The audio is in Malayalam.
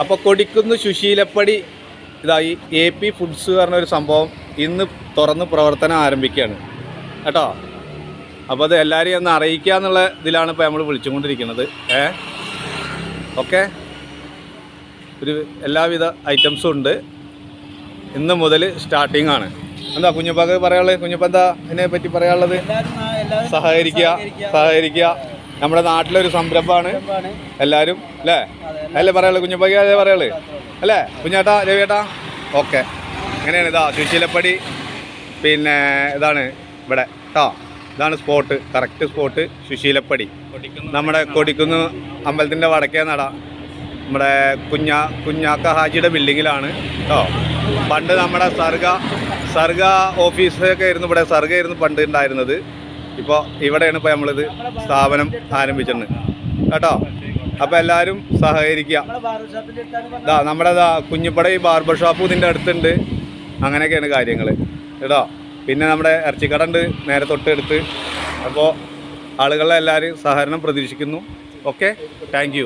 അപ്പോൾ കൊടിക്കുന്ന് സുശീലപ്പടി ഇതായി എ പി ഫുഡ്സ് പറഞ്ഞ ഒരു സംഭവം ഇന്ന് തുറന്ന് പ്രവർത്തനം ആരംഭിക്കുകയാണ്. കേട്ടോ? അപ്പോൾ അത് എല്ലാവരെയും ഒന്ന് അറിയിക്കുക എന്നുള്ള ഇതിലാണ് ഇപ്പോൾ നമ്മൾ വിളിച്ചുകൊണ്ടിരിക്കുന്നത്. ഏ? ഓക്കെ? ഒരു എല്ലാവിധ ഐറ്റംസും ഉണ്ട്. ഇന്ന് മുതൽ സ്റ്റാർട്ടിംഗ് ആണ്. എന്താ കുഞ്ഞപ്പാക്ക് പറയാനുള്ളത്? കുഞ്ഞപ്പ എന്താ ഇതിനെ പറ്റി പറയാനുള്ളത് സഹകരിക്കുക. സഹകരിക്കുക. നമ്മുടെ നാട്ടിലൊരു സംരംഭമാണ്. എല്ലാവരും അല്ലേ? അല്ലേ പറയാനുള്ളത് കുഞ്ഞുപ്പയ്ക്ക് അതേ പറയാനുള്ളത് അല്ലേ? കുഞ്ഞേട്ടാ രവിയേട്ടാ? ഓക്കെ. അങ്ങനെയാണ് ഇതാ ശുശീലപ്പടി പിന്നെ ഇതാണ് ഇവിടെ കേട്ടോ ഇതാണ് സ്പോട്ട് കറക്റ്റ് സ്പോട്ട് ശുശീലപ്പടി നമ്മുടെ കൊടിക്കുന്ന് അമ്പലത്തിന്റെ വടക്കേ നട. നമ്മുടെ കുഞ്ഞാ കുഞ്ഞാക്ക ഹാജിയുടെ ബിൽഡിങ്ങിലാണ് കേട്ടോ പണ്ട് നമ്മുടെ സർഗ സർഗ ഓഫീസൊക്കെ ആയിരുന്നു ഇവിടെ സർഗ ആയിരുന്നു പണ്ട് ഉണ്ടായിരുന്നത്. ഇപ്പോൾ ഇവിടെയാണ് ഇപ്പോൾ നമ്മളിത് സ്ഥാപനം ആരംഭിച്ചിട്ടുണ്ട് കേട്ടോ? അപ്പോൾ എല്ലാവരും സഹകരിക്കുക ഇതാ നമ്മുടെ ഇതാ കുഞ്ഞിപ്പട ഈ ബാർബർ ഷോപ്പ് ഇതിന്റെ അടുത്തുണ്ട്. അങ്ങനെയൊക്കെയാണ് കാര്യങ്ങൾ കേട്ടോ? പിന്നെ നമ്മുടെ ഇറച്ചിക്കട ഉണ്ട് നേരെ തൊട്ടടുത്ത്. അപ്പോൾ ആളുകളെല്ലാവരും സഹകരണം പ്രതീക്ഷിക്കുന്നു. ഓക്കെ? താങ്ക്